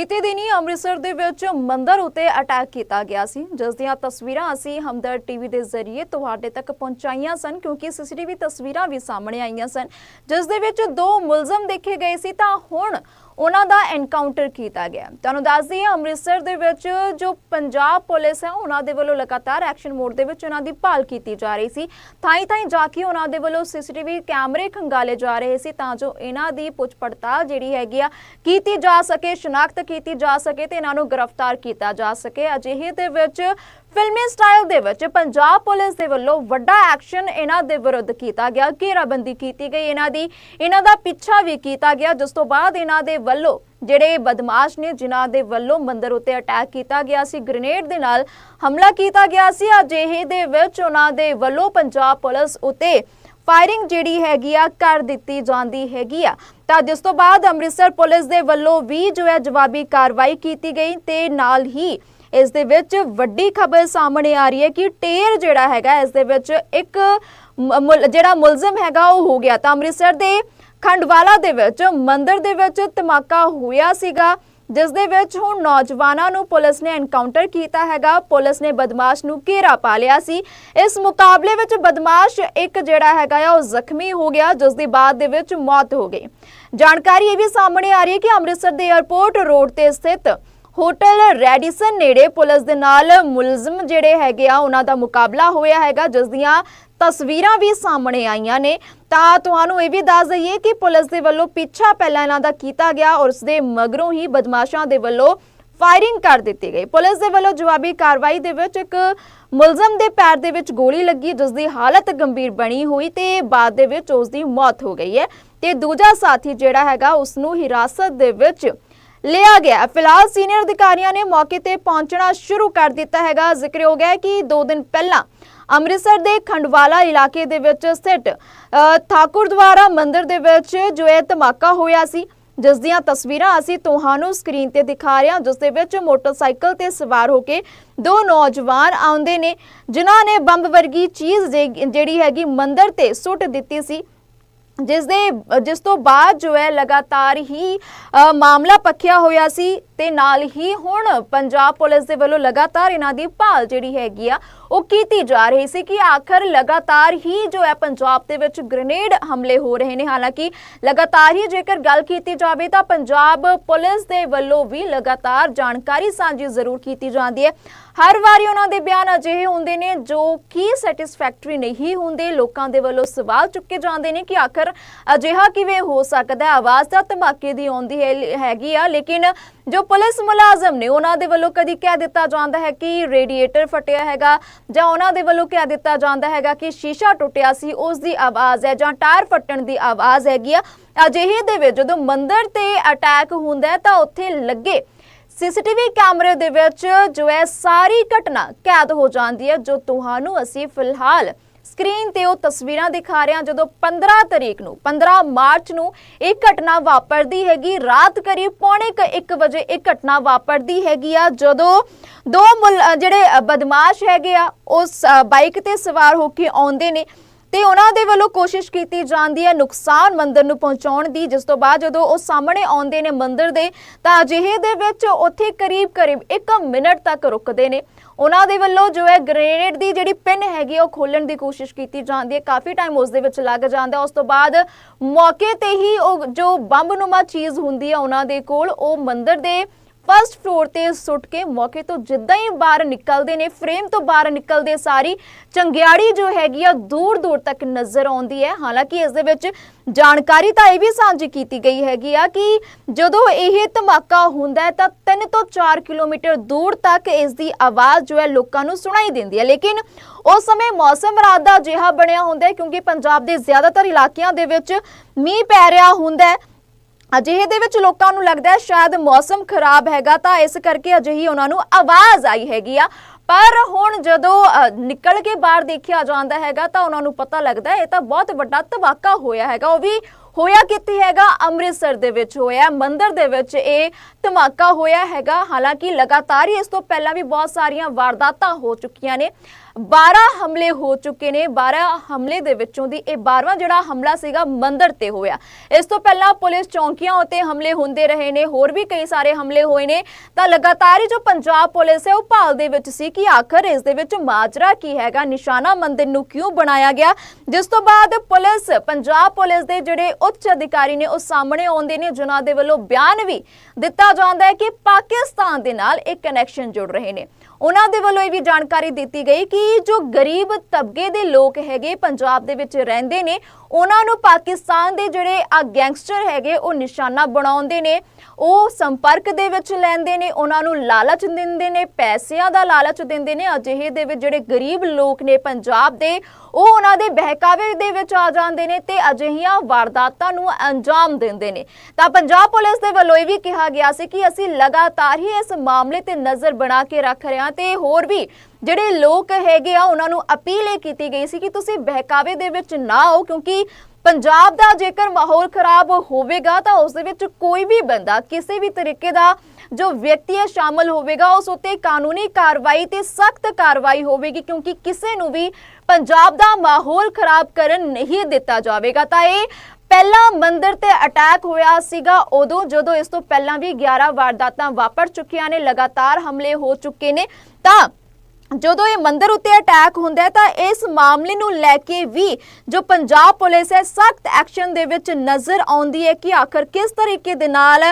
ਬੀਤੇ ਦਿਨੀ ਅੰਮ੍ਰਿਤਸਰ ਦੇ ਵਿੱਚ ਮੰਦਰ ਉਤੇ ਅਟੈਕ ਕੀਤਾ ਗਿਆ ਸੀ, ਜਿਸ ਦੀਆਂ ਤਸਵੀਰਾਂ ਅਸੀਂ ਹਮਦਰ ਟੀਵੀ ਦੇ ਜ਼ਰੀਏ ਤੁਹਾਡੇ ਤੱਕ ਪਹੁੰਚਾਈਆਂ ਸਨ, ਕਿਉਂਕਿ ਸੀਸੀਟੀਵੀ ਤਸਵੀਰਾਂ ਵੀ ਸਾਹਮਣੇ ਆਈਆਂ ਸਨ, ਜਿਸ ਦੇ ਵਿੱਚ ਦੋ ਮੁਲਜ਼ਮ ਦੇਖੇ ਗਏ ਸੀ। ਤਾਂ ਹੁਣ ਉਹਨਾਂ ਦਾ ਐਨਕਾਊਂਟਰ ਕੀਤਾ ਗਿਆ। ਤੁਹਾਨੂੰ ਦੱਸ ਦਈਏ, ਅੰਮ੍ਰਿਤਸਰ ਦੇ ਵਿੱਚ ਜੋ ਪੰਜਾਬ ਪੁਲਿਸ ਹੈ, ਉਹਨਾਂ ਦੇ ਵੱਲੋਂ ਲਗਾਤਾਰ ਐਕਸ਼ਨ ਮੋਡ ਦੇ ਵਿੱਚ ਉਹਨਾਂ ਦੀ ਭਾਲ ਕੀਤੀ ਜਾ ਰਹੀ ਸੀ। ਥਾਈ ਥਾਈ ਜਾ ਕੇ ਉਹਨਾਂ ਦੇ ਵੱਲੋਂ ਸੀਸੀਟੀਵੀ ਕੈਮਰੇ ਖੰਗਾਲੇ ਜਾ ਰਹੇ ਸੀ ਤਾਂ ਜੋ ਇਹਨਾਂ ਦੀ ਪੁੱਛ ਪੜਤਾਲ ਜਿਹੜੀ ਹੈਗੀ ਆ, ਕੀਤੀ ਜਾ ਸਕੇ, ਸ਼ਨਾਖਤ ਕੀਤੀ ਜਾ ਸਕੇ ਤੇ ਇਹਨਾਂ ਨੂੰ ਗ੍ਰਿਫਤਾਰ ਕੀਤਾ ਜਾ ਸਕੇ। ਅਜਿਹੇ ਦੇ ਵਿੱਚ ਫਿਲਮੀ ਸਟਾਈਲ ਦੇ ਵਿੱਚ ਪੰਜਾਬ ਪੁਲਿਸ ਦੇ ਵੱਲੋਂ ਵੱਡਾ ਐਕਸ਼ਨ ਇਹਨਾਂ ਦੇ ਵਿਰੁੱਧ ਕੀਤਾ ਗਿਆ, ਘੇਰਾਬੰਦੀ ਕੀਤੀ ਗਈ ਇਹਨਾਂ ਦੀ। ਇਹਨਾਂ ਦਾ ਪਿੱਛਾ ਵੀ ਕੀਤਾ ਗਿਆ, ਜਿਸ ਤੋਂ ਬਾਅਦ ਇਹਨਾਂ ਦੇ ਵੱਲੋਂ ਜਿਹੜੇ ਬਦਮਾਸ਼ ਨੇ, ਜਿਨ੍ਹਾਂ ਦੇ ਵੱਲੋਂ ਮੰਦਰ ਉੱਤੇ ਅਟੈਕ ਕੀਤਾ ਗਿਆ ਸੀ, ਗ੍ਰੇਨੇਡ ਦੇ ਨਾਲ ਹਮਲਾ ਕੀਤਾ ਗਿਆ ਸੀ। ਅਜਿਹੇ ਦੇ ਵਿੱਚ ਉਹਨਾਂ ਦੇ ਵੱਲੋਂ ਪੰਜਾਬ ਪੁਲਿਸ ਉੱਤੇ ਫਾਇਰਿੰਗ ਜਿਹੜੀ ਹੈਗੀ ਆ, ਕਰ ਦਿੱਤੀ ਜਾਂਦੀ ਹੈਗੀ ਆ। ਤਾਂ ਜਿਸ ਤੋਂ ਬਾਅਦ ਅੰਮ੍ਰਿਤਸਰ ਪੁਲਿਸ ਦੇ ਵੱਲੋਂ ਵੀ ਜੋ ਹੈ ਜਵਾਬੀ ਕਾਰਵਾਈ ਕੀਤੀ ਗਈ ਤੇ ਨਾਲ ਹੀ ਇਸ ਦੇ ਵਿੱਚ ਵੱਡੀ ਖਬਰ ਸਾਹਮਣੇ ਆ ਰਹੀ ਹੈ ਕਿ ਟੇਰ ਜਿਹੜਾ ਹੈਗਾ, ਇਸ ਦੇ ਵਿੱਚ ਇੱਕ ਮ- ਜਿਹੜਾ ਮੁਲਜ਼ਮ ਹੈਗਾ, ਉਹ ਹੋ ਗਿਆ। ਤਾਂ ਅੰਮ੍ਰਿਤਸਰ ਦੇ ਖੰਡਵਾਲਾ ਦੇ ਵਿੱਚ ਮੰਦਰ ਦੇ ਵਿੱਚ ਧਮਾਕਾ ਹੋਇਆ ਸੀਗਾ, ਜਿਸ ਦੇ ਵਿੱਚ ਹੁਣ ਨੌਜਵਾਨਾਂ ਨੂੰ ਪੁਲਿਸ ਨੇ ਐਨਕਾਊਂਟਰ ਕੀਤਾ ਹੈਗਾ। ਪੁਲਿਸ ਨੇ ਬਦਮਾਸ਼ ਨੂੰ ਘੇਰਾ ਪਾ ਲਿਆ ਸੀ। ਇਸ ਮੁਕਾਬਲੇ ਵਿੱਚ ਬਦਮਾਸ਼ ਇੱਕ ਜਿਹੜਾ ਹੈਗਾ ਆ, ਉਹ ਜ਼ਖਮੀ ਹੋ ਗਿਆ, ਜਿਸ ਦੀ ਬਾਅਦ ਦੇ ਵਿੱਚ ਮੌਤ ਹੋ ਗਈ। ਜਾਣਕਾਰੀ ਇਹ ਵੀ ਸਾਹਮਣੇ ਆ ਰਹੀ ਹੈ ਕਿ ਅੰਮ੍ਰਿਤਸਰ ਦੇ 에ਅਰਪੋਰਟ ਰੋਡ ਤੇ ਸਥਿਤ ਹੋਟਲ ਰੈਡੀਸਨ ਨੇੜੇ ਪੁਲਿਸ ਦੇ ਨਾਲ ਮੁਲਜ਼ਮ ਜਿਹੜੇ ਹੈਗੇ ਆ, ਉਹਨਾਂ ਦਾ ਮੁਕਾਬਲਾ ਹੋਇਆ ਹੈਗਾ, ਜਿਸ ਦੀਆਂ ਤਸਵੀਰਾਂ ਵੀ ਸਾਹਮਣੇ ਆਈਆਂ ਨੇ। ਤਾਂ ਤੁਹਾਨੂੰ ਇਹ ਵੀ ਦੱਸ ਦਈਏ ਕਿ ਪੁਲਿਸ ਦੇ ਵੱਲੋਂ ਪਿੱਛਾ ਪਹਿਲਾਂ ਇਹਨਾਂ ਦਾ ਕੀਤਾ ਗਿਆ ਔਰ ਉਸ ਦੇ ਮਗਰੋਂ ਹੀ ਬਦਮਾਸ਼ਾਂ ਦੇ ਵੱਲੋਂ ਫਾਇਰਿੰਗ ਕਰ ਦਿੱਤੀ ਗਈ। ਪੁਲਿਸ ਦੇ ਵੱਲੋਂ ਜਵਾਬੀ ਕਾਰਵਾਈ ਦੇ ਵਿੱਚ ਇੱਕ ਮੁਲਜ਼ਮ ਦੇ ਪੈਰ ਦੇ ਵਿੱਚ ਗੋਲੀ ਲੱਗੀ, ਜਿਸ ਦੀ ਹਾਲਤ ਗੰਭੀਰ ਬਣੀ ਹੋਈ ਤੇ ਬਾਅਦ ਦੇ ਵਿੱਚ ਉਸ ਦੀ ਮੌਤ ਹੋ ਗਈ ਹੈ। ਤੇ ਦੂਜਾ ਸਾਥੀ ਜਿਹੜਾ ਹੈਗਾ ਉਸ ਨੂੰ ਹਿਰਾਸਤ ਦੇ ਵਿੱਚ ਲਿਆ ਗਿਆ ਫਿਲਹਾਲ ਸੀਨੀਅਰ ਅਧਿਕਾਰੀਆਂ ਨੇ ਮੌਕੇ ਤੇ ਪਹੁੰਚਣਾ ਸ਼ੁਰੂ ਕਰ ਦਿੱਤਾ ਹੈਗਾ। ਜ਼ਿਕਰਯੋਗ ਹੈ ਕਿ 2 ਦਿਨ ਪਹਿਲਾਂ ਅੰਮ੍ਰਿਤਸਰ ਦੇ ਖੰਡਵਾਲਾ ਇਲਾਕੇ ਦੇ ਵਿੱਚ ਸਥਿਤ ਠਾਕੁਰ ਦੁਆਰਾ ਮੰਦਿਰ ਦੇ ਵਿੱਚ ਜੋ ਇਹ ਧਮਾਕਾ ਹੋਇਆ ਸੀ, ਜਿਸ ਦੀਆਂ ਤਸਵੀਰਾਂ ਅਸੀਂ ਤੁਹਾਨੂੰ ਸਕਰੀਨ ਤੇ ਦਿਖਾ ਰਹੇ ਹਾਂ, ਜਿਸ ਦੇ ਵਿੱਚ ਮੋਟਰਸਾਈਕਲ ਤੇ ਸਵਾਰ ਹੋ ਕੇ ਦੋ ਨੌਜਵਾਨ ਆਉਂਦੇ ਨੇ, ਜਿਨ੍ਹਾਂ ਨੇ ਬੰਬ ਵਰਗੀ ਚੀਜ਼ ਜਿਹੜੀ ਹੈਗੀ ਮੰਦਿਰ ਤੇ ਸੁੱਟ ਦਿੱਤੀ ਸੀ। ਜਿਸ ਦੇ ਜਿਸ ਤੋਂ ਬਾਅਦ ਜੋ ਹੈ ਲਗਾਤਾਰ ਹੀ ਮਾਮਲਾ ਪੱਖਿਆ ਹੋਇਆ ਸੀ। ਤੇ ਨਾਲ ਹੀ ਹੁਣ ਪੰਜਾਬ ਪੁਲਿਸ ਦੇ ਵੱਲੋਂ ਲਗਾਤਾਰ ਇਹਨਾਂ ਦੀ ਭਾਲ ਜਿਹੜੀ ਹੈਗੀ ਆ, ਉਹ ਕੀਤੀ ਜਾ ਰਹੀ ਸੀ ਕਿ ਆਖਰ ਲਗਾਤਾਰ ਹੀ ਜੋ ਹੈ ਪੰਜਾਬ ਦੇ ਵਿੱਚ ਗ੍ਰੇਨੇਡ ਹਮਲੇ ਹੋ ਰਹੇ ਨੇ। ਹਾਲਾਂਕਿ ਲਗਾਤਾਰ ਹੀ ਜੇਕਰ ਗੱਲ ਕੀਤੀ ਜਾਵੇ ਤਾਂ ਪੰਜਾਬ ਪੁਲਿਸ ਦੇ ਵੱਲੋਂ ਵੀ ਲਗਾਤਾਰ ਜਾਣਕਾਰੀ ਸਾਂਝੀ ਜ਼ਰੂਰ ਕੀਤੀ ਜਾਂਦੀ ਹੈ। ਹਰ ਵਾਰੀ ਉਹਨਾਂ ਦੇ ਬਿਆਨ ਅਜਿਹੇ ਹੁੰਦੇ ਨੇ ਜੋ ਕਿ ਸੈਟੀਸਫੈਕਟਰੀ ਨਹੀਂ ਹੁੰਦੇ। ਲੋਕਾਂ ਦੇ ਵੱਲੋਂ ਸਵਾਲ ਚੁੱਕੇ ਜਾਂਦੇ ਨੇ ਕਿ ਆਖਰ ਅਜਿਹਾ ਕਿਵੇਂ ਹੋ ਸਕਦਾ ਹੈ? ਆਵਾਜ਼ ਤਾਂ ਧਮਾਕੇ ਦੀ ਆਉਂਦੀ ਹੈ, ਹੈਗੀ ਆ, ਲੇਕਿਨ ਜੋ ਪੁਲਿਸ ਮੁਲਾਜ਼ਮ ਨੇ ਉਹਨਾਂ ਦੇ ਵੱਲੋਂ ਕਦੀ ਕਹਿ ਦਿੱਤਾ ਜਾਂਦਾ ਹੈ ਕਿ ਰੇਡੀਏਟਰ ਫਟਿਆ ਹੈਗਾ ਜਾਂ ਉਹਨਾਂ ਦੇ ਵੱਲੋਂ ਕਹਿ ਦਿੱਤਾ ਜਾਂਦਾ ਹੈਗਾ ਕਿ ਸ਼ੀਸ਼ਾ ਟੁੱਟਿਆ ਸੀ, ਉਸ ਦੀ ਆਵਾਜ਼ ਹੈ ਜਾਂ ਟਾਇਰ ਫਟਣ ਦੀ ਆਵਾਜ਼ ਹੈਗੀ ਆ। ਅਜਿਹੇ ਦੇ ਵਿੱਚ ਜਦੋਂ ਮੰਦਰ ਤੇ ਅਟੈਕ ਹੁੰਦਾ ਤਾਂ ਉੱਥੇ ਲੱਗੇ ਸੀਸੀਟੀਵੀ ਕੈਮਰੇ ਦੇ ਵਿੱਚ ਜੋ ਹੈ ਸਾਰੀ ਘਟਨਾ ਕੈਦ ਹੋ ਜਾਂਦੀ ਹੈ, ਜੋ ਤੁਹਾਨੂੰ ਅਸੀਂ ਫਿਲਹਾਲ ਸਕਰੀਨ ਤੇ ਉਹ ਤਸਵੀਰਾਂ ਦਿਖਾ ਰਹੇ ਹਾਂ ਜਦੋਂ 15 ਤਰੀਕ ਨੂੰ 15 ਮਾਰਚ ਨੂੰ ਇਹ ਘਟਨਾ ਵਾਪਰਦੀ ਹੈਗੀ। ਰਾਤ ਕਰੀਬ ਪੌਣੇ 1 ਵਜੇ ਇਹ ਘਟਨਾ ਵਾਪਰਦੀ ਹੈਗੀ ਆ। ਜਦੋਂ ਦੋ ਜਿਹੜੇ ਬਦਮਾਸ਼ ਹੈਗੇ ਆ ਉਸ ਬਾਈਕ ਤੇ ਸਵਾਰ ਹੋ ਕੇ ਆਉਂਦੇ ਨੇ ਤੇ ਉਹਨਾਂ ਦੇ ਵੱਲੋਂ ਕੋਸ਼ਿਸ਼ ਕੀਤੀ ਜਾਂਦੀ ਹੈ ਨੁਕਸਾਨ ਮੰਦਰ ਨੂੰ ਪਹੁੰਚਾਉਣ ਦੀ। ਜਿਸ ਤੋਂ ਬਾਅਦ ਜਦੋਂ ਉਹ ਸਾਹਮਣੇ ਆਉਂਦੇ ਨੇ ਮੰਦਰ ਦੇ, ਤਾਂ ਅਜਿਹੇ ਦੇ ਵਿੱਚ ਉੱਥੇ ਕਰੀਬ ਕਰੀਬ 1 ਮਿੰਟ ਤੱਕ ਰੁਕਦੇ ਨੇ। ਉਹਨਾਂ ਦੇ ਵੱਲੋਂ ਜੋ ਹੈ ਗ੍ਰੇਨੇਡ ਦੀ ਜਿਹੜੀ ਪਿੰਨ ਹੈਗੀ ਆ, ਉਹ ਖੋਲਣ ਦੀ ਕੋਸ਼ਿਸ਼ ਕੀਤੀ ਜਾਂਦੀ ਹੈ। ਕਾਫੀ ਟਾਈਮ ਉਸ ਦੇ ਵਿੱਚ ਲੱਗ ਜਾਂਦਾ ਉਸ ਤੋਂ ਬਾਅਦ ਮੌਕੇ ਤੇ ਹੀ ਉਹ ਜੋ ਬੰਬਨੁਮਾ ਚੀਜ਼ ਹੁੰਦੀ ਹੈ ਉਹਨਾਂ ਦੇ ਕੋਲ ਉਹ ਮੰਦਰ ਦੇ ਫਰਸਟ ਫਲੋਰ ਤੇ ਸੁੱਟ ਕੇ ਮੌਕੇ ਤੋਂ ਜਿੱਦਾਂ ਹੀ ਬਾਹਰ ਨਿਕਲਦੇ ਨੇ, ਫਰੇਮ ਤੋਂ ਬਾਹਰ ਨਿਕਲਦੇ ਸਾਰੀ ਚੰਗਿਆੜੀ ਜੋ ਹੈਗੀ ਆ ਦੂਰ ਦੂਰ ਤੱਕ ਨਜ਼ਰ ਆਉਂਦੀ ਹੈ। ਹਾਲਾਂਕਿ ਇਸ ਦੇ ਵਿੱਚ ਜਾਣਕਾਰੀ ਤਾਂ ਇਹ ਵੀ ਸਾਂਝੀ ਕੀਤੀ ਗਈ ਹੈਗੀ ਆ ਕਿ ਜਦੋਂ ਇਹ ਧਮਾਕਾ ਹੁੰਦਾ ਹੈ ਤਾਂ 3 ਤੋਂ 4 ਕਿਲੋਮੀਟਰ ਦੂਰ ਤੱਕ ਇਸ ਦੀ ਆਵਾਜ਼ ਜੋ ਹੈ ਲੋਕਾਂ ਨੂੰ ਸੁਣਾਈ ਦਿੰਦੀ ਹੈ। ਲੇਕਿਨ ਉਸ ਸਮੇਂ ਮੌਸਮ ਰਾਤ ਦਾ ਅਜਿਹਾ ਬਣਿਆ ਹੁੰਦਾ ਹੈ ਕਿਉਂਕਿ ਪੰਜਾਬ ਦੇ ਜ਼ਿਆਦਾਤਰ ਇਲਾਕਿਆਂ ਦੇ ਵਿੱਚ ਮੀਂਹ ਪੈ ਰਿਹਾ ਹੁੰਦਾ ਹੈ। ਅਜਿਹੇ ਦੇ ਵਿੱਚ ਲੋਕਾਂ ਨੂੰ ਲੱਗਦਾ ਹੈ ਸ਼ਾਇਦ ਮੌਸਮ ਖਰਾਬ ਹੈਗਾ ਤਾਂ ਇਸ ਕਰਕੇ ਅਜਿਹੀ ਉਹਨਾਂ ਨੂੰ ਆਵਾਜ਼ ਆਈ ਹੈਗੀ ਆ। ਪਰ ਹੁਣ ਜਦੋਂ ਨਿਕਲ ਕੇ ਬਾਹਰ ਦੇਖਿਆ ਜਾਂਦਾ ਹੈਗਾ ਤਾਂ ਉਹਨਾਂ ਨੂੰ ਪਤਾ ਲੱਗਦਾ ਇਹ ਤਾਂ ਬਹੁਤ ਵੱਡਾ ਧਮਾਕਾ ਹੋਇਆ ਹੈਗਾ। ਉਹ ਵੀ ਹੋਇਆ ਕਿੱਥੇ ਹੈਗਾ? ਅੰਮ੍ਰਿਤਸਰ ਦੇ ਵਿੱਚ ਹੋਇਆ, ਮੰਦਰ ਦੇ ਵਿੱਚ ਇਹ ਧਮਾਕਾ ਹੋਇਆ ਹੈਗਾ। ਹਾਲਾਂਕਿ ਲਗਾਤਾਰ ਹੀ ਇਸ ਤੋਂ ਪਹਿਲਾਂ ਵੀ ਬਹੁਤ ਸਾਰੀਆਂ ਵਾਰਦਾਤਾਂ ਹੋ ਚੁੱਕੀਆਂ ਨੇ। 12 ਹਮਲੇ ਹੋ ਚੁੱਕੇ ਨੇ। 12 ਹਮਲੇ ਦੇ ਵਿੱਚੋਂ ਦੀ ਇਹ 12ਵਾਂ ਜਿਹੜਾ ਹਮਲਾ ਸੀਗਾ ਮੰਦਰ ਤੇ ਹੋਇਆ। ਇਸ ਤੋਂ ਪਹਿਲਾਂ ਪੁਲਿਸ ਚੌਂਕੀਆਂ ਉੱਤੇ ਹਮਲੇ ਹੁੰਦੇ ਰਹੇ ਨੇ, ਹੋਰ ਵੀ ਕਈ ਸਾਰੇ ਹਮਲੇ ਹੋਏ ਨੇ। ਤਾਂ ਲਗਾਤਾਰ ਜੋ ਪੰਜਾਬ ਪੁਲਿਸ ਹੈ, ਉਹ ਭਾਲ ਦੇ ਵਿੱਚ ਸੀ ਕਿ ਆਖਰ ਇਸ ਦੇ ਵਿੱਚ ਮਾਜਰਾ ਕੀ ਹੈਗਾ, ਨਿਸ਼ਾਨਾ ਮੰਦਿਰ ਨੂੰ ਕਿਉਂ ਬਣਾਇਆ ਗਿਆ? ਜਿਸ ਤੋਂ ਬਾਅਦ ਪੁਲਿਸ, ਪੰਜਾਬ ਪੁਲਿਸ ਦੇ ਜਿਹੜੇ ਉੱਚ ਅਧਿਕਾਰੀ ਨੇ, ਉਹ ਸਾਹਮਣੇ ਆਉਂਦੇ ਨੇ, ਜਿਨ੍ਹਾਂ ਦੇ ਵੱਲੋਂ ਬਿਆਨ ਵੀ ਦਿੱਤਾ ਜਾਂਦਾ ਹੈ ਕਿ ਪਾਕਿਸਤਾਨ ਦੇ ਨਾਲ ਇੱਕ ਕਨੈਕਸ਼ਨ ਜੁੜ ਰਹੇ ਨੇ। ਉਹਨਾਂ ਦੇ ਵੱਲੋਂ ਇਹ ਵੀ ਜਾਣਕਾਰੀ ਦਿੱਤੀ ਗਈ ਕਿ ਜੋ ਗਰੀਬ ਤਬਕੇ ਦੇ ਲੋਕ ਹੈਗੇ, ਪੰਜਾਬ ਦੇ ਵਿੱਚ ਰਹਿੰਦੇ ਨੇ ਉਹਨਾਂ ਨੂੰ ਪਾਕਿਸਤਾਨ ਦੇ ਜਿਹੜੇ ਆ ਗੈਂਗਸਟਰ ਹੈਗੇ, ਉਹ ਨਿਸ਼ਾਨਾ ਬਣਾਉਂਦੇ ਨੇ, ਉਹ ਸੰਪਰਕ ਦੇ ਵਿੱਚ ਲੈਂਦੇ ਨੇ, ਉਹਨਾਂ ਨੂੰ ਲਾਲਚ ਦਿੰਦੇ ਨੇ, ਪੈਸਿਆਂ ਦਾ ਲਾਲਚ ਦਿੰਦੇ ਨੇ, ਅਜਿਹੇ ਦੇ ਵਿੱਚ ਜਿਹੜੇ ਗਰੀਬ ਲੋਕ ਨੇ ਪੰਜਾਬ ਦੇ, ਉਹ ਉਹਨਾਂ ਦੇ ਬਹਿਕਾਵੇ ਦੇ ਵਿੱਚ ਆ ਜਾਂਦੇ ਨੇ ਤੇ ਅਜਿਹੀਆਂ ਵਾਰਦਾਤਾਂ ਨੂੰ ਅੰਜਾਮ ਦਿੰਦੇ ਨੇ। ਤਾਂ ਪੰਜਾਬ ਪੁਲਿਸ ਦੇ ਵੱਲੋਂ ਇਹ ਵੀ ਕਿਹਾ ਗਿਆ ਸੀ ਕਿ ਅਸੀਂ ਲਗਾਤਾਰ ਹੀ ਇਸ ਮਾਮਲੇ ਤੇ ਨਜ਼ਰ ਬਣਾ ਕੇ ਰੱਖ ਰਹੇ ਹਾਂ ਤੇ ਹੋਰ ਵੀ ਜਿਹੜੇ ਲੋਕ ਹੈਗੇ ਆ, ਉਹਨਾਂ ਨੂੰ ਅਪੀਲ ਇਹ ਕੀਤੀ ਗਈ ਸੀ ਕਿ ਤੁਸੀਂ ਬਹਿਕਾਵੇ ਦੇ ਵਿੱਚ ਨਾ ਆਓ, ਕਿਉਂਕਿ ਪੰਜਾਬ ਦਾ ਜੇਕਰ ਮਾਹੌਲ ਖਰਾਬ ਹੋਵੇਗਾ, ਤਾਂ ਉਸ ਦੇ ਵਿੱਚ ਕੋਈ ਵੀ ਬੰਦਾ, ਕਿਸੇ ਵੀ ਤਰੀਕੇ ਦਾ ਜੋ ਵਿਅਕਤੀ ਹੈ ਸ਼ਾਮਲ ਹੋਵੇਗਾ, ਉਸ ਉੱਤੇ ਕਾਨੂੰਨੀ ਕਾਰਵਾਈ ਤੇ ਸਖਤ ਕਾਰਵਾਈ ਹੋਵੇਗੀ, ਕਿਉਂਕਿ ਕਿਸੇ ਨੂੰ ਵੀ ਪੰਜਾਬ ਦਾ ਮਾਹੌਲ ਖਰਾਬ ਕਰਨ ਨਹੀਂ ਦਿੱਤਾ ਜਾਵੇਗਾ। ਤਾਂ ਇਹ ਪਹਿਲਾ ਮੰਦਰ ਤੇ ਅਟੈਕ ਹੋਇਆ ਸੀਗਾ, ਉਦੋਂ ਜਦੋਂ ਇਸ ਤੋਂ ਪਹਿਲਾਂ ਵੀ 11 ਵਾਰਦਾਤਾਂ ਵਾਪਰ ਚੁੱਕੀਆਂ ਨੇ, ਲਗਾਤਾਰ ਹਮਲੇ ਹੋ ਚੁੱਕੇ ਨੇ, ਤਾਂ ਜਦੋਂ ਇਹ ਮੰਦਰ ਉੱਤੇ ਅਟੈਕ ਹੁੰਦਾ ਤਾਂ ਇਸ ਮਾਮਲੇ ਨੂੰ ਲੈ ਕੇ ਵੀ ਜੋ ਪੰਜਾਬ ਪੁਲਿਸ ਹੈ, ਸਖਤ ਐਕਸ਼ਨ ਦੇ ਵਿੱਚ ਨਜ਼ਰ ਆਉਂਦੀ ਹੈ ਕਿ ਆਖਰ ਕਿਸ ਤਰੀਕੇ ਦੇ ਨਾਲ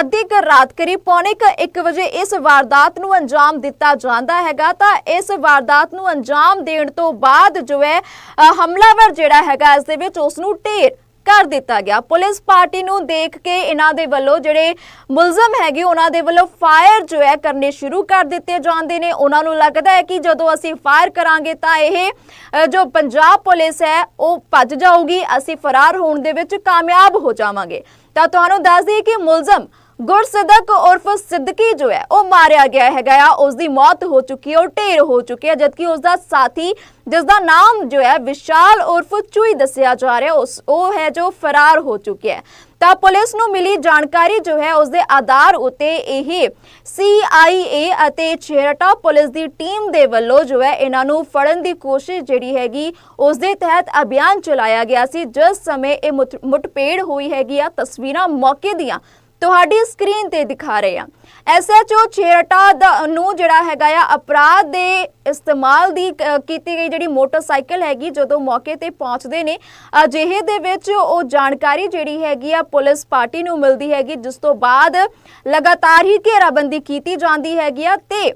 ਅੱਧੀ ਕੁ ਰਾਤ ਕਰੀਬ ਪੌਣੇ ਕੁ 1 ਵਜੇ ਇਸ ਵਾਰਦਾਤ ਨੂੰ ਅੰਜਾਮ ਦਿੱਤਾ ਜਾਂਦਾ ਹੈਗਾ। ਤਾਂ ਇਸ ਵਾਰਦਾਤ ਨੂੰ ਅੰਜਾਮ ਦੇਣ ਤੋਂ ਬਾਅਦ ਜੋ ਹੈ ਹਮਲਾਵਰ ਜਿਹੜਾ ਹੈਗਾ, ਇਸ ਦੇ ਵਿੱਚ ਉਸ ਨੂੰ ਢੇਰ ਕਰ ਦਿੱਤਾ ਗਿਆ। ਪੁਲਿਸ ਪਾਰਟੀ ਨੂੰ ਦੇਖ ਕੇ ਇਹਨਾਂ ਦੇ ਵੱਲੋਂ ਜਿਹੜੇ ਮੁਲਜ਼ਮ ਹੈਗੇ, ਉਹਨਾਂ ਦੇ ਵੱਲੋਂ ਫਾਇਰ ਜੋ ਹੈ ਕਰਨੇ ਸ਼ੁਰੂ ਕਰ ਦਿੱਤੇ ਜਾਂਦੇ ਨੇ। ਉਹਨਾਂ ਨੂੰ ਲੱਗਦਾ ਹੈ ਕਿ ਜਦੋਂ ਅਸੀਂ ਫਾਇਰ ਕਰਾਂਗੇ ਤਾਂ ਇਹ ਜੋ ਪੰਜਾਬ ਪੁਲਿਸ ਹੈ, ਉਹ ਭੱਜ ਜਾਊਗੀ। ਅਸੀਂ ਫਰਾਰ ਹੋਣ ਦੇ ਵਿੱਚ ਕਾਮਯਾਬ ਹੋ ਜਾਵਾਂਗੇ। ਤਾਂ ਤੁਹਾਨੂੰ ਦੱਸ ਦਈਏ ਕਿ ਮੁਲਜ਼ਮ ਗੁਰਸਦਕ ਉਰਫ ਸਿੱਦਕੀ ਜੋ ਹੈ, ਉਹ ਮਾਰਿਆ ਗਿਆ ਹੈਗਾ ਆ। ਉਸ ਦੀ ਮੌਤ ਹੋ ਚੁੱਕੀ ਹੈ, ਉਹ ਢੇਰ ਹੋ ਚੁੱਕਿਆ ਜਦਕਿ ਉਸ ਦਾ ਸਾਥੀ ਜਿਸ ਦਾ ਨਾਮ ਜੋ ਹੈ, ਵਿਸ਼ਾਲ ਉਰਫ ਚੂਈ ਦੱਸਿਆ ਜਾ ਰਿਹਾ, ਉਸ, ਉਹ ਹੈ ਜੋ ਫਰਾਰ ਹੋ ਚੁੱਕਿਆ ਹੈ। ਤਾਂ ਪੁਲਿਸ ਨੂੰ ਮਿਲੀ ਜਾਣਕਾਰੀ ਜੋ ਹੈ ਉਸ ਦੇ ਆਧਾਰ ਉਤੇ ਇਹ CIA ਅਤੇ ਛੇਰਟਾ ਪੁਲਿਸ ਦੀ ਟੀਮ ਦੇ ਵੱਲੋਂ ਜੋ ਹੈ, ਇਹਨਾਂ ਨੂੰ ਫੜਨ ਦੀ ਕੋਸ਼ਿਸ਼ ਜਿਹੜੀ ਹੈਗੀ ਉਸ ਦੇ ਤਹਿਤ ਅਭਿਆਨ ਚਲਾਇਆ ਗਿਆ ਸੀ। ਜਿਸ ਸਮੇਂ ਇਹ ਮੁੱਠ- ਹੋਈ ਹੈਗੀ ਆ, ਤਸਵੀਰਾਂ ਮੌਕੇ ਦੀਆਂ ਤੁਹਾਡੀ ਸਕਰੀਨ ਤੇ ਦਿਖਾ ਰਹੇ ਹਾਂ। ਐਸਐਚਓ ਛੇਰਟਾ ਦਾ ਨੂੰ ਜਿਹੜਾ ਹੈਗਾ ਆ, ਅਪਰਾਧ ਦੇ ਇਸਤੇਮਾਲ ਦੀ ਕ- ਕੀਤੀ ਗਈ ਜਿਹੜੀ ਮੋਟਰਸਾਈਕਲ ਹੈਗੀ, ਜਦੋਂ ਮੌਕੇ ਤੇ ਪਹੁੰਚਦੇ ਨੇ, ਅਜਿਹੇ ਦੇ ਵਿੱਚ ਉਹ ਜਾਣਕਾਰੀ ਜਿਹੜੀ ਹੈਗੀ ਆ, ਪੁਲਿਸ ਪਾਰਟੀ ਨੂੰ ਮਿਲਦੀ ਹੈਗੀ, ਜਿਸ ਤੋਂ ਬਾਅਦ ਲਗਾਤਾਰ ਹੀ ਘੇਰਾਬੰਦੀ ਕੀਤੀ ਜਾਂਦੀ ਹੈਗੀ ਆ ਤੇ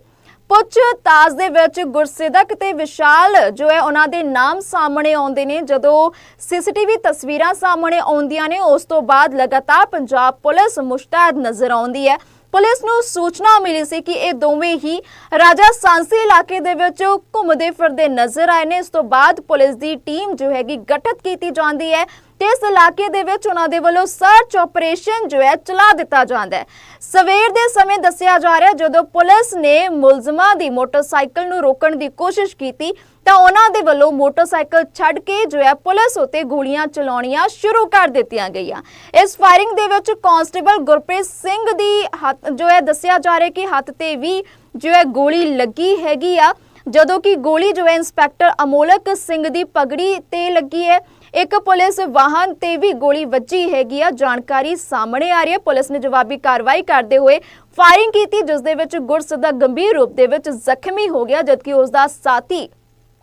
ਪੁੱਛ ਤਾਜ ਦੇ ਵਿੱਚ ਗੁਰਸਿਦਕ ਤੇ ਵਿਸ਼ਾਲ ਜੋ ਹੈ ਉਹਨਾਂ ਦੇ ਨਾਮ ਸਾਹਮਣੇ ਆਉਂਦੇ ਨੇ। ਜਦੋਂ ਸੀਸੀਟੀਵੀ ਤਸਵੀਰਾਂ ਸਾਹਮਣੇ ਆਉਂਦੀਆਂ ਨੇ, ਉਸ ਤੋਂ ਬਾਅਦ ਲਗਾਤਾਰ ਪੰਜਾਬ ਪੁਲਿਸ ਮੁਸ਼ਤੈਦ ਨਜ਼ਰ ਆਉਂਦੀ ਹੈ। ਪੁਲਿਸ ਨੂੰ ਸੂਚਨਾ ਮਿਲੀ ਸੀ ਕਿ ਇਹ ਦੋਵੇਂ ਹੀ ਰਾਜਾ ਸਾਂਸੀ ਇਲਾਕੇ ਦੇ ਵਿੱਚ ਘੁੰਮਦੇ ਫਿਰਦੇ ਨਜ਼ਰ ਆਏ ਨੇ। ਇਸ ਤੋਂ ਬਾਅਦ ਪੁਲਿਸ ਦੀ ਟੀਮ ਜੋ ਹੈਗੀ ਗਠਿਤ ਕੀਤੀ ਜਾਂਦੀ ਹੈ। ਤੇ ਇਸ ਇਲਾਕੇ ਦੇ ਵਿੱਚ ਉਹਨਾਂ ਦੇ ਵੱਲੋਂ ਸਰਚ ਆਪਰੇਸ਼ਨ ਜੋ ਹੈ ਚਲਾ ਦਿੱਤਾ ਜਾਂਦਾ ਹੈ। ਸਵੇਰ ਦੇ ਸਮੇਂ ਦੱਸਿਆ ਜਾ ਰਿਹਾ, ਜਦੋਂ ਪੁਲਿਸ ਨੇ ਮੁਲਜ਼ਮਾਂ ਦੀ ਮੋਟਰਸਾਈਕਲ ਨੂੰ ਰੋਕਣ ਦੀ ਕੋਸ਼ਿਸ਼ ਕੀਤੀ, ਤਾਂ ਉਹਨਾਂ ਦੇ ਵੱਲੋਂ ਮੋਟਰਸਾਈਕਲ ਛੱਡ ਕੇ ਜੋ ਹੈ ਪੁਲਿਸ ਉਤੇ ਗੋਲੀਆਂ ਚਲਾਉਣੀਆਂ ਸ਼ੁਰੂ ਕਰ ਦਿੱਤੀਆਂ ਗਈਆਂ। ਇਸ ਫਾਇਰਿੰਗ ਦੇ ਵਿੱਚ ਕਾਂਸਟੇਬਲ ਗੁਰਪ੍ਰੀਤ ਸਿੰਘ ਦੀ ਹੱਥ, ਜੋ ਹੈ ਦੱਸਿਆ ਜਾ ਰਿਹਾ ਕਿ ਹੱਥ ਤੇ ਵੀ ਜੋ ਹੈ ਗੋਲੀ ਲੱਗੀ ਹੈਗੀ ਆ, ਜਦੋਂ ਕਿ ਗੋਲੀ ਜੋ ਹੈ ਇੰਸਪੈਕਟਰ ਅਮੋਲਕ ਸਿੰਘ ਦੀ ਪਗੜੀ ਤੇ ਲੱਗੀ ਹੈ। ਇੱਕ ਪੁਲਿਸ ਵਾਹਨ ਤੇ ਵੀ ਗੋਲੀ ਵੱਜੀ ਹੈਗੀ ਆ। ਜਾਣਕਾਰੀ ਸਾਹਮਣੇ ਆ ਰਹੀ ਹੈ। ਪੁਲਿਸ ਨੇ ਜਵਾਬੀ ਕਾਰਵਾਈ ਕਰਦੇ ਹੋਏ ਫਾਇਰਿੰਗ ਕੀਤੀ, ਜਿਸ ਦੇ ਵਿੱਚ ਗੁਰਸਦਾ ਗੰਭੀਰ ਰੂਪ ਦੇ ਵਿੱਚ ਜ਼ਖਮੀ ਹੋ ਗਿਆ, ਜਦਕਿ ਉਸ ਦਾ ਸਾਥੀ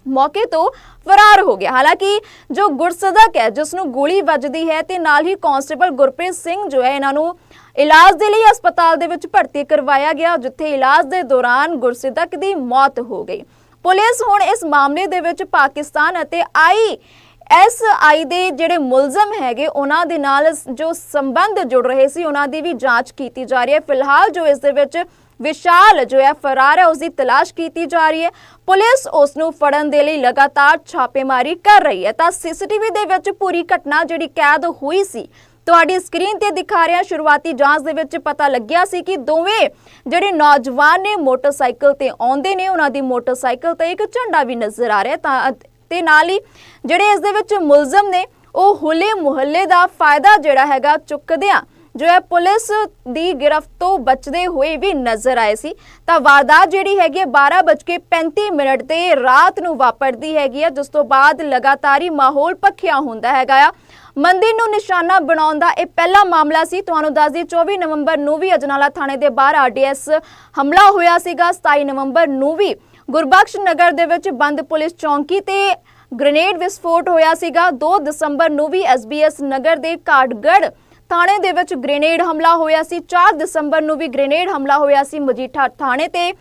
ਮੌਕੇ ਤੋਂ ਫਰਾਰ ਹੋ ਗਿਆ। ਹਾਲਾਂਕਿ ਜੋ ਗੁਰਸਦਕ ਹੈ ਜਿਸ ਨੂੰ ਗੋਲੀ ਵੱਜਦੀ ਹੈ ਤੇ ਨਾਲ ਹੀ ਕਾਂਸਟੇਬਲ ਗੁਰਪ੍ਰੀਤ ਸਿੰਘ ਜੋ ਹੈ, ਇਹਨਾਂ ਨੂੰ ਇਲਾਜ ਦੇ ਲਈ ਹਸਪਤਾਲ ਦੇ ਵਿੱਚ ਭਰਤੀ ਕਰਵਾਇਆ ਗਿਆ, ਜਿੱਥੇ ਇਲਾਜ ਦੇ ਦੌਰਾਨ ਗੁਰਸਿਦਕ ਦੀ ਮੌਤ ਹੋ ਗਈ। ਪੁਲਿਸ ਹੁਣ ਇਸ ਮਾਮਲੇ ਦੇ ਵਿੱਚ ਪਾਕਿਸਤਾਨ ਅਤੇ ਆਈ ਐਸਆਈ ਦੇ ਜਿਹੜੇ ਮੁਲਜ਼ਮ ਹੈਗੇ, ਉਹਨਾਂ ਦੇ ਨਾਲ ਜੋ ਸੰਬੰਧ ਜੁੜ ਰਹੇ ਸੀ, ਉਹਨਾਂ ਦੀ ਵੀ ਜਾਂਚ ਕੀਤੀ ਜਾ ਰਹੀ ਹੈ। ਫਿਲਹਾਲ ਜੋ ਇਸ ਦੇ ਵਿੱਚ ਵਿਸ਼ਾਲ ਜੋ ਹੈ, ਫਰਾਰ ਹੈ ਉਸ ਦੀ ਤਲਾਸ਼ ਕੀਤੀ ਜਾ ਰਹੀ ਹੈ। ਪੁਲਿਸ ਉਸ ਨੂੰ ਫੜਨ ਦੇ ਲਈ ਲਗਾਤਾਰ ਛਾਪੇਮਾਰੀ ਕਰ ਰਹੀ ਹੈ। ਤਾਂ ਸੀਸੀਟੀਵੀ ਦੇ ਵਿੱਚ ਪੂਰੀ ਘਟਨਾ ਜਿਹੜੀ ਕੈਦ ਹੋਈ ਸੀ, ਤੁਹਾਡੀ ਸਕਰੀਨ ਤੇ ਦਿਖਾ ਰਿਹਾ ਸ਼ੁਰੂਆਤੀ ਜਾਂਚ ਦੇ ਵਿੱਚ ਪਤਾ ਲੱਗਿਆ ਸੀ ਕਿ ਦੋਵੇਂ ਜਿਹੜੇ ਨੌਜਵਾਨ ਨੇ ਮੋਟਰਸਾਈਕਲ ਤੇ ਆਉਂਦੇ ਨੇ, ਉਹਨਾਂ ਦੀ ਮੋਟਰਸਾਈਕਲ ਤੇ ਇੱਕ ਝੰਡਾ ਵੀ ਨਜ਼ਰ ਆ ਰਿਹਾ ਤਾਂ ਤੇ ਨਾਲ ਹੀ ਜਿਹੜੇ ਇਸ ਦੇ ਵਿੱਚ ਮੁਲਜ਼ਮ ਨੇ, ਉਹ ਹੁਲੇ ਮੁਹੱਲੇ ਦਾ ਫਾਇਦਾ ਜਿਹੜਾ ਹੈਗਾ ਚੁੱਕਦਿਆਂ ਜੋ ਹੈ ਪੁਲਿਸ ਦੀ ਗ੍ਰਿਫਤ ਤੋਂ ਬਚਦੇ ਹੋਏ ਵੀ ਨਜ਼ਰ ਆਏ ਸੀ। ਤਾਂ ਵਾਰਦਾਤ ਜਿਹੜੀ ਹੈਗੀ ਹੈ 12:35 ਮਿੰਟ ਤੇ ਰਾਤ ਨੂੰ ਵਾਪਰਦੀ ਹੈਗੀ ਹੈ, ਜਿਸ ਤੋਂ ਬਾਅਦ ਲਗਾਤਾਰ ਹੀ ਮਾਹੌਲ ਭਖਿਆ ਹੁੰਦਾ ਹੈਗਾ ਆ। ਮੰਦਿਰ ਨੂੰ ਨਿਸ਼ਾਨਾ ਬਣਾਉਣ ਦਾ ਇਹ ਪਹਿਲਾ ਮਾਮਲਾ ਸੀ। ਤੁਹਾਨੂੰ ਦੱਸ ਦਈਏ 24 ਨਵੰਬਰ ਨੂੰ ਵੀ ਅਜਨਾਲਾ ਥਾਣੇ ਦੇ ਬਾਹਰ ਆਰਡੀਐਸ ਹਮਲਾ ਹੋਇਆ ਸੀਗਾ। 27 ਨਵੰਬਰ ਨੂੰ ਵੀ ਗੁਰਬਖਸ਼ ਨਗਰ ਦੇ ਵਿੱਚ ਬੰਦ ਪੁਲਿਸ ਚੌਂਕੀ ਤੇ ਗ੍ਰੇਨੇਡ ਵਿਸਫੋਟ ਹੋਇਆ ਸੀਗਾ। 2 ਦਸੰਬਰ ਨੂੰ ਵੀ ਐਸਬੀਐਸ ਨਗਰ ਦੇ ਕਾਟਗੜ ਥਾਣੇ ਦੇ ਵਿੱਚ ਗ੍ਰੇਨੇਡ ਹਮਲਾ ਹੋਇਆ ਸੀ। 4 ਦਸੰਬਰ ਨੂੰ ਵੀ ਗ੍ਰੇਨੇਡ ਹਮਲਾ ਹੋਇਆ ਸੀ ਮਜੀਠਾ ਥਾਣੇ ਤੇ।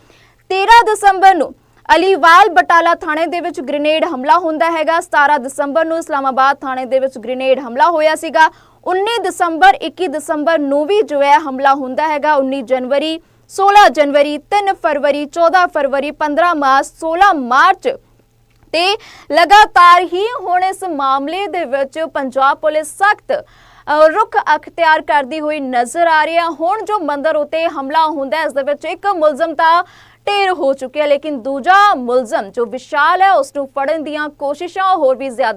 13 ਦਸੰਬਰ ਨੂੰ ਅਲੀਵਾਲ ਬਟਾਲਾ ਥਾਣੇ ਦੇ ਵਿੱਚ ਗ੍ਰੇਨੇਡ ਹਮਲਾ ਹੁੰਦਾ ਹੈਗਾ। 17 ਦਸੰਬਰ ਨੂੰ ਇਸਲਾਮਾਬਾਦ ਥਾਣੇ ਦੇ ਵਿੱਚ ਗ੍ਰੇਨੇਡ ਹਮਲਾ ਹੋਇਆ ਸੀਗਾ। 19 ਦਸੰਬਰ 21 ਦਸੰਬਰ ਨੂੰ ਵੀ ਜੋ ਹੈ ਹਮਲਾ ਹੁੰਦਾ ਹੈਗਾ। 19 ਜਨਵਰੀ 16 ਜਨਵਰੀ 3 ਫਰਵਰੀ 14 ਫਰਵਰੀ 15 ਮਾਰਚ 16 ਮਾਰਚ ਤੇ ਲਗਾਤਾਰ ਹੀ ਹੁਣ ਇਸ ਮਾਮਲੇ ਦੇ ਵਿੱਚ ਪੰਜਾਬ ਪੁਲਿਸ ਸਖਤ ਰੁਖ ਅਖਤਿਆਰ ਕਰਦੀ ਹੋਈ ਨਜ਼ਰ ਆ ਰਹੀ ਹੈ ਹੁਣ ਜੋ ਮੰਦਰ ਉਤੇ ਹਮਲਾ ਹੁੰਦਾ ਹੈ, ਇਸ ਦੇ ਵਿੱਚ ਇੱਕ ਮੁਲਜ਼ਮ ਤਾਂ ਢੇਰ ਹੋ ਚੁੱਕਿਆ, ਲੇਕਿਨ ਦੂਜਾ ਮੁਲਜ਼ਮ ਜੋ ਵਿਸ਼ਾਲ ਹੈ, ਉਸ ਨੂੰ ਫੜਨ ਦੀਆਂ ਕੋਸ਼ਿਸ਼ਾਂ ਹੋਰ ਵੀ ਜ਼ਿਆਦਾ